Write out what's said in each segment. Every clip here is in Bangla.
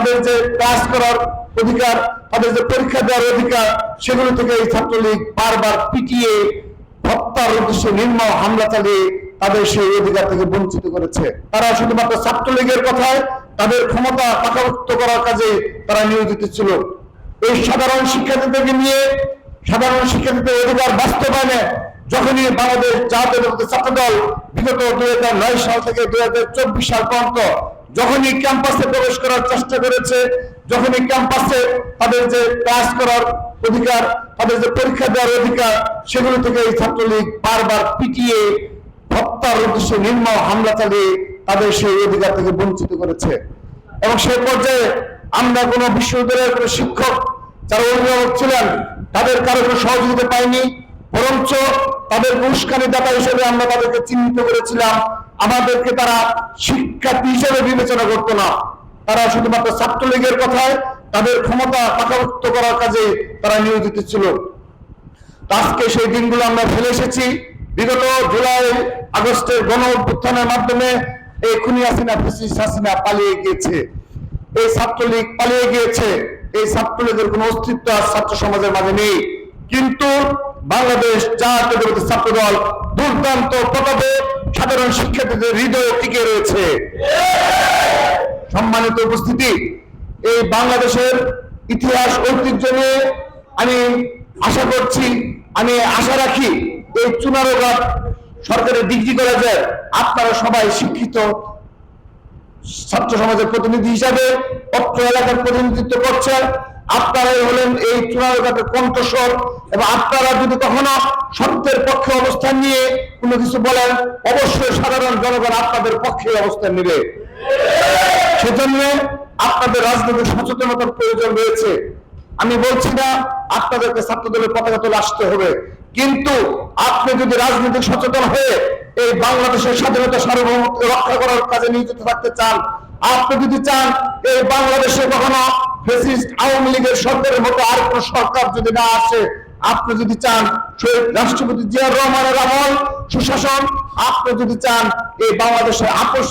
তাদের যে ক্লাস করার অধিকার, তাদের যে পরীক্ষা দেওয়ার অধিকার, সেগুলো থেকে এই ছাত্রলীগ বারবার পিটিয়ে হত্যার উদ্দেশ্যে নির্মম হামলা চালিয়ে তাদের সেই অধিকার থেকে বঞ্চিত করেছে। তারা শুধুমাত্র ছাত্রলীগের কথায় তাদের ক্ষমতা পাকাভুক্ত করার কাজে তারা নিয়োজিত ছিল। এই সাধারণ শিক্ষার্থীদেরকে নিয়ে, সাধারণ শিক্ষার্থীদের অধিকার বাস্তবায়নে যখনই বাংলাদেশ জাতীয় ছাত্র দল বিগত দুই হাজার নয় সাল থেকে দুই হাজার চব্বিশ সাল পর্যন্ত যখনই ক্যাম্পাসে প্রবেশ করার চেষ্টা করেছে, যখনই ক্যাম্পাসে তাদের যে ক্লাস করার অধিকার, তাদের যে পরীক্ষা দেওয়ার অধিকার, সেগুলো থেকে এই ছাত্রলীগ বারবার পিটিয়ে হত্যার উদ্দেশ্যে নির্মম হামলা চালিয়ে তাদের সেই অধিকার থেকে বঞ্চিত করেছে। এবং সেই পর্যায়ে আমরা কোনো বিশ্ববিদ্যালয়ের কোনো শিক্ষক যারা অভিভাবক ছিলেন, তাদের কারও কোনো সহযোগিতা পাইনি, বরঞ্চ তাদের উস্কানি দাতা হিসেবে আমরা তাদেরকে চিহ্নিত করেছিলাম। আমাদেরকে তারা শিক্ষার্থী হিসেবে বিবেচনা করতো না। তারা শুধুমাত্র ছাত্রলীগের কথায় তাদের ক্ষমতা পাকাভুক্ত করার কাজে তারা নিয়োজিত ছিল। আজকে সেই দিনগুলো আমরা ফেলে এসেছি। বিগত জুলাই, আগস্টের গণ অভ্যুত্থানের মাধ্যমে এই খুনি হাসিনা, ফেসিস হাসিনা পালিয়ে গিয়েছে। এই ছাত্রলীগ পালিয়ে গিয়েছে। এই ছাত্রলীগের কোনো অস্তিত্ব আর ছাত্র সমাজের মাঝে নেই। কিন্তু বাংলাদেশ জাতীয় ছাত্র দল দুর্দান্ত প্রতাপে সাধারণ শিক্ষার্থীদের হৃদয়ে টিকে রয়েছে। সম্মানিত উপস্থিতি, এই বাংলাদেশের ইতিহাস ঐতিহ্য নিয়ে আমি আশা করছি, আমি আশা রাখি এই চুনারোঘাট সরকারের ডিগ্রি কলেজে আপনারা সবাই শিক্ষিত ছাত্র সমাজের প্রতিনিধি হিসাবে অত্র এলাকার প্রতিনিধিত্ব করছেন। আপনারাই হলেন এই চুনারোঘাটের কণ্ঠস্বর এবং আপনারা যদি কখনো সত্যের পক্ষে অবস্থান নিয়ে কোনো কিছু বলেন, অবশ্যই সাধারণ জনগণ আপনাদের পক্ষে অবস্থান নেবে। সেজন্য আপনাদের রাজনৈতিক সচেতনতার প্রয়োজন রয়েছে। আমি বলছি না, আপনাদেরকে ছাত্র দলের পতাকা তুলে আসতে হবে। কিন্তু আপনি যদি রাজনৈতিক সচেতন হয়ে এই বাংলাদেশের স্বাধীনতা সার্বভৌমত্ব রক্ষা করার কাজে নিয়োজিত থাকতে চান, আপনি যদি চান এই বাংলাদেশে কখনো ফেসিস্ট আওয়ামী লীগের সরকারের মতো আর কোন সরকার যদি না আসে আপনি যদি চান শহীদ রাষ্ট্রপতি জিয়াউর রহমানের আমল সুশাসন আপনি যদি চান এই বাংলাদেশের আপোষ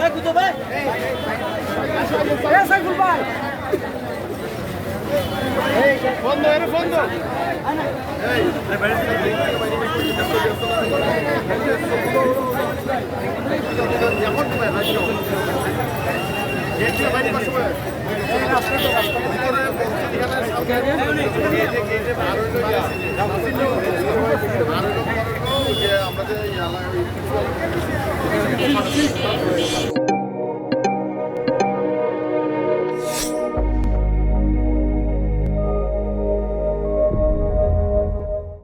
বন্ধ এর বন্ধ আমাদের